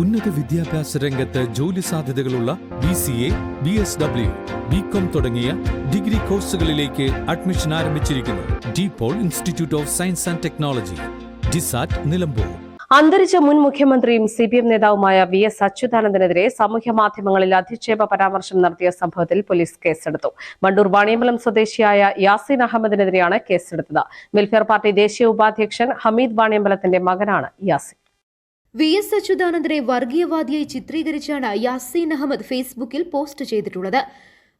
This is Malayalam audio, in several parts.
ഉന്നത വിദ്യാഭ്യാസ രംഗത്ത് ജോലി സാധ്യതകളുള്ള B C A B S W B com തുടങ്ങിയ ഡിഗ്രി കോഴ്സുകളിലേക്ക് അഡ്മിഷൻ ആരംഭിച്ചിരിക്കുന്നു. DePaul institute of science and technology DISAT Nilambur. അന്തരിച്ച മുൻ മുഖ്യമന്ത്രിയും സി പി എം നേതാവുമായ വി എസ് അച്യുതാനന്ദനെതിരെ സാമൂഹ്യ മാധ്യമങ്ങളിൽ അധിക്ഷേപ പരാമർശം നടത്തിയ സംഭവത്തിൽ പോലീസ് കേസെടുത്തു. വണ്ടൂർ വാണിയമ്പലം സ്വദേശിയായ യാസിൻ അഹമ്മദിനെതിരെയാണ് കേസെടുത്തത്. വെൽഫെയർ പാർട്ടി ദേശീയ ഉപാധ്യക്ഷൻ ഹമീദ് വാണിയമ്പലത്തിന്റെ മകനാണ് യാസിൻ. വി എസ് അച്യുതാനന്ദനെ വർഗീയവാദിയായി ചിത്രീകരിച്ചാണ് യാസീൻ അഹമ്മദ് ഫേസ്ബുക്കിൽ പോസ്റ്റ് ചെയ്തിട്ടുള്ളത്.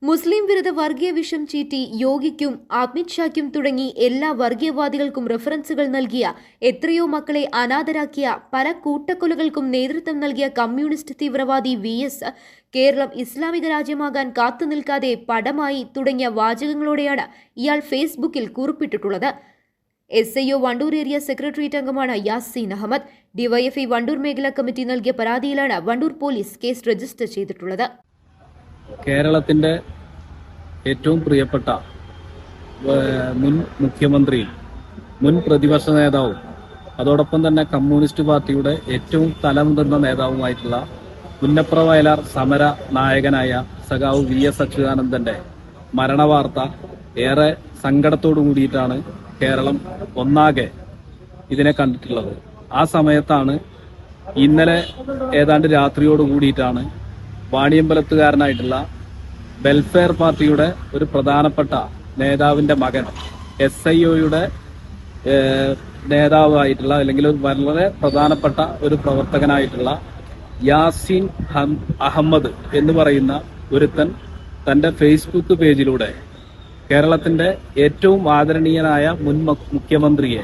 മുസ്ലിം വിരുദ്ധ വർഗീയ വിഷം ചീറ്റി യോഗിക്കും അമിത് തുടങ്ങി എല്ലാ വർഗീയവാദികൾക്കും റെഫറൻസുകൾ നൽകിയ എത്രയോ മക്കളെ അനാഥരാക്കിയ പല കൂട്ടക്കൊലകൾക്കും നേതൃത്വം നൽകിയ കമ്മ്യൂണിസ്റ്റ് തീവ്രവാദി വി എസ് കേരളം ഇസ്ലാമിക രാജ്യമാകാൻ കാത്തുനിൽക്കാതെ പടമായി തുടങ്ങിയ വാചകങ്ങളോടെയാണ് ഇയാൾ ഫേസ്ബുക്കിൽ കുറിപ്പിട്ടിട്ടുള്ളത്. S I O Wandoor area secretariat അംഗമാണ് യാസീൻ അഹമ്മദ്. ഡിവൈഎഫ്ഐ വണ്ടൂർ മേഖലാ കമ്മിറ്റി നൽകിയ പരാതിയിലാണ് വണ്ടൂർ പോലീസ് കേസ് രജിസ്റ്റർ ചെയ്തിട്ടുള്ളത്. കേരളത്തിന്റെ ഏറ്റവും പ്രിയപ്പെട്ട മുൻ മുഖ്യമന്ത്രിയും മുൻ പ്രതിപക്ഷ നേതാവും അതോടൊപ്പം തന്നെ കമ്മ്യൂണിസ്റ്റ് പാർട്ടിയുടെ ഏറ്റവും തലമുതിർന്ന നേതാവുമായിട്ടുള്ള പുന്നപ്ര വയലാർ സമര നായകനായ സഖാവ് വി എസ് അച്യുതാനന്ദന്റെ മരണവാർത്ത ഏറെ സങ്കടത്തോടു കൂടിയിട്ടാണ് കേരളം ഒന്നാകെ ഇതിനെ കണ്ടിട്ടുള്ളത്. ആ സമയത്താണ് ഇന്നലെ ഏതാണ്ട് രാത്രിയോട് കൂടിയിട്ടാണ് വാണിയമ്പലത്തുകാരനായിട്ടുള്ള വെൽഫെയർ പാർട്ടിയുടെ ഒരു പ്രധാനപ്പെട്ട നേതാവിന്റെ മകൻ എസ് ഐ ഒയുടെ നേതാവായിട്ടുള്ള അല്ലെങ്കിൽ വളരെ പ്രധാനപ്പെട്ട ഒരു പ്രവർത്തകനായിട്ടുള്ള യാസിൻ അഹമ്മദ് എന്ന് പറയുന്ന ഒരുത്തൻ തന്റെ ഫേസ്ബുക്ക് പേജിലൂടെ കേരളത്തിന്റെ ഏറ്റവും ആദരണീയനായ മുൻ മുഖ്യമന്ത്രിയെ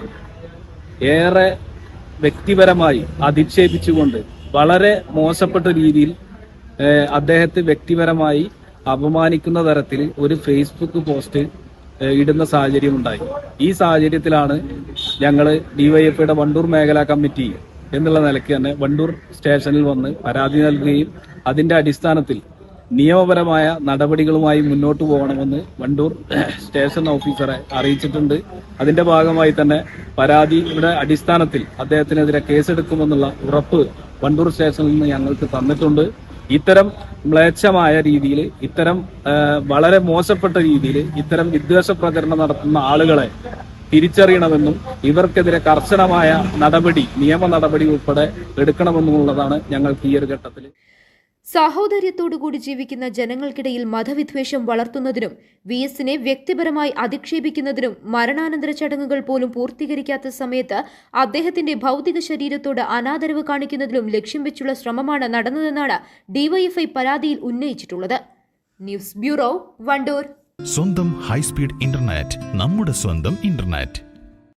ഏറെ വ്യക്തിപരമായി അധിക്ഷേപിച്ചുകൊണ്ട് വളരെ മോശപ്പെട്ട രീതിയിൽ അദ്ദേഹത്തെ വ്യക്തിപരമായി അപമാനിക്കുന്ന തരത്തിൽ ഒരു ഫേസ്ബുക്ക് പോസ്റ്റ് ഇടുന്ന സാഹചര്യം ഉണ്ടായി ഈ സാഹചര്യത്തിലാണ് ഞങ്ങൾ ഡിവൈഎഫ്ഐയുടെ വണ്ടൂർ മേഖലാ കമ്മിറ്റി എന്നുള്ള നിലയ്ക്ക് തന്നെ വണ്ടൂർ സ്റ്റേഷനിൽ വന്ന് പരാതി നൽകുകയും അതിന്റെ അടിസ്ഥാനത്തിൽ നിയമപരമായ നടപടികളുമായി മുന്നോട്ട് പോകണമെന്ന് വണ്ടൂർ സ്റ്റേഷൻ ഓഫീസറെ അറിയിച്ചിട്ടുണ്ട്. അതിന്റെ ഭാഗമായി തന്നെ പരാതിയുടെ അടിസ്ഥാനത്തിൽ അദ്ദേഹത്തിനെതിരെ കേസെടുക്കുമെന്നുള്ള ഉറപ്പ് വണ്ടൂർ സ്റ്റേഷനിൽ നിന്ന് ഞങ്ങൾക്ക് തന്നിട്ടുണ്ട്. ഇത്തരം മ്ലേച്ഛമായ രീതിയിൽ ഇത്തരം വളരെ മോശപ്പെട്ട രീതിയിൽ ഇത്തരം വിദ്വേഷ പ്രചരണം നടത്തുന്ന ആളുകളെ തിരിച്ചറിയണമെന്നും ഇവർക്കെതിരെ കർശനമായ നടപടി നിയമ നടപടി ഉൾപ്പെടെ എടുക്കണമെന്നുള്ളതാണ് ഞങ്ങൾക്ക് ഈ ഒരു ഘട്ടത്തിൽ സാഹോദര്യത്തോടുകൂടി ജീവിക്കുന്ന ജനങ്ങൾക്കിടയിൽ മതവിദ്വേഷം വളർത്തുന്നതിനും വി എസിനെ വ്യക്തിപരമായി അധിക്ഷേപിക്കുന്നതിനും മരണാനന്തര ചടങ്ങുകൾ പോലും പൂർത്തീകരിക്കാത്ത സമയത്ത് അദ്ദേഹത്തിന്റെ ഭൗതിക ശരീരത്തോട് അനാദരവ് കാണിക്കുന്നതിലും ലക്ഷ്യം വെച്ചുള്ള ശ്രമമാണ് നടന്നതെന്നാണ് ഡിവൈഎഫ്ഐ പരാതിയിൽ ഉന്നയിച്ചിട്ടുള്ളത്. News bureau Wandoor. സ്വന്തം ഹൈസ്പീഡ് ഇന്റർനെറ്റ് നമ്മുടെ സ്വന്തം ഇന്റർനെറ്റ്.